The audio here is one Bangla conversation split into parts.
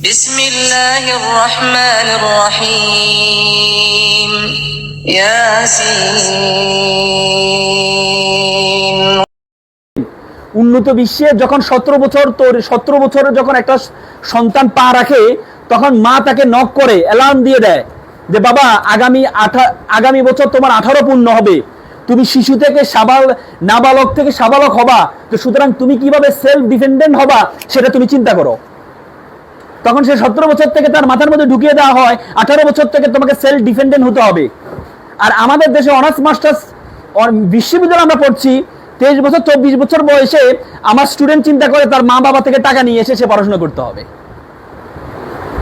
بسم الله الرحمن الرحيم ياسين উন্নত বিশ্বে যখন সতেরো বছর তোর সতেরো বছরে যখন একটা সন্তান পা রাখে তখন মা তাকে নক করে অ্যালার্ম দিয়ে দেয় যে বাবা আগামী আঠা আগামী বছর তোমার আঠারো পূর্ণ হবে তুমি শিশু থেকে সাবাল নাবালক থেকে সাবালক হবা তো সুতরাং তুমি কিভাবে সেলফ ডিপেন্ডেন্ট হবা সেটা তুমি চিন্তা করো তখন সে সতেরো বছর থেকে তার মাথার মধ্যে ঢুকিয়ে দেওয়া হয়, আঠারো বছর থেকে তোমাকে সেলফ ডিপেন্ডেন্ট হতে হবে। আর আমাদের দেশে অনার্স মাস্টার্স বিশ্ববিদ্যালয় আমরা পড়ছি, তেইশ বছর, চব্বিশ বছর বয়সে আমার স্টুডেন্ট চিন্তা করে তার মা বাবা থেকে টাকা নিয়ে এসে সে পড়াশোনা করতে হবে।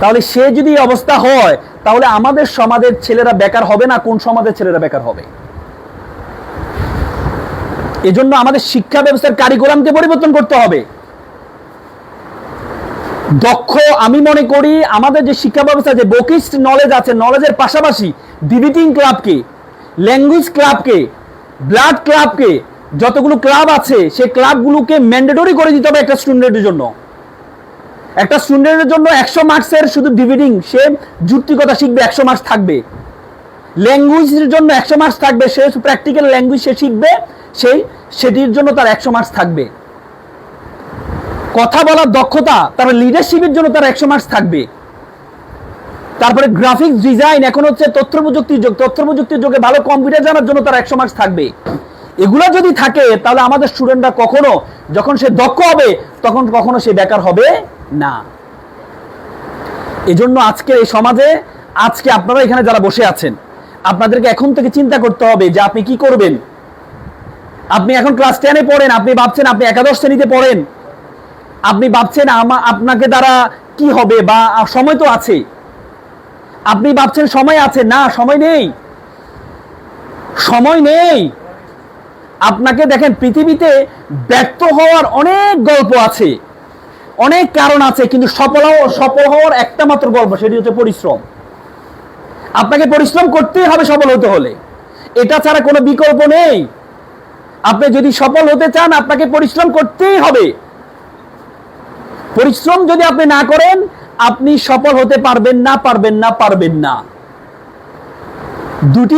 তাহলে সে যদি অবস্থা হয়, তাহলে আমাদের সমাজের ছেলেরা বেকার হবে না? কোন সমাজের ছেলেরা বেকার হবে? এজন্য আমাদের শিক্ষা ব্যবস্থার কারিকুলামকে পরিবর্তন করতে হবে। দক্ষ, আমি মনে করি আমাদের যে শিক্ষা ব্যবস্থা যে বকিস্ট নলেজ আছে নলেজের পাশাপাশি ডিবিটিং ক্লাবকে ল্যাঙ্গুয়েজ ক্লাবকে ব্লাড ক্লাবকে যতগুলো ক্লাব আছে সেই ক্লাবগুলোকে ম্যান্ডেটরি করে দিতে হবে একটা স্টুডেন্টের জন্য। একটা স্টুডেন্টের জন্য একশো মার্কসের শুধু ডিভিডিং সে যুক্তিকতা শিখবে, একশো মার্কস থাকবে। ল্যাঙ্গুয়েজের জন্য একশো মার্কস থাকবে, সে প্র্যাকটিক্যাল ল্যাঙ্গুয়েজ সে শিখবে, সেই, সেটির জন্য তার একশো মার্কস থাকবে। কথা বলার দক্ষতা, তারপরে লিডারশিপের জন্য তার একশো মার্কস থাকবে। তারপরে গ্রাফিক্স ডিজাইন এখন হচ্ছে তথ্য প্রযুক্তির যুগ, তথ্য প্রযুক্তির যুগে ভালো কম্পিউটার জানার জন্য তার একশো মার্কস থাকবে। এগুলো যদি থাকে, তাহলে আমাদের স্টুডেন্টরা কখনো যখন সে দক্ষ হবে, তখন কখনো সে বেকার হবে না। এজন্য আজকে এই সমাজে, আজকে আপনারা এখানে যারা বসে আছেন, আপনাদেরকে এখন থেকে চিন্তা করতে হবে যে আপনি কি করবেন। আপনি এখন ক্লাস টেনে পড়েন, আপনি ভাবছেন আপনি একাদশ শ্রেণীতে পড়েন আপনি ভাবছেন আমা- আপনাকে দ্বারা কি হবে বা সময় তো আছে। আপনি ভাবছেন সময় আছে, না, সময় নেই। সময় নেই। আপনাকে দেখেন, পৃথিবীতে ব্যর্থ হওয়ার অনেক গল্প আছে। অনেক কারণ আছে, কিন্তু সফল সফল হওয়ার একটা মাত্র গল্প, সেটি হচ্ছে পরিশ্রম। আপনাকে পরিশ্রম করতেই হবে সফল হতে হলে। এটা ছাড়া কোনো বিকল্প নেই। আপনি যদি সফল হতে চান, আপনাকে পরিশ্রম করতেই হবে। পরিশ্রম যদি আপনি না করেন, আপনি সফল হতে পারবেন না পারবেন না পারবেন না। দুটি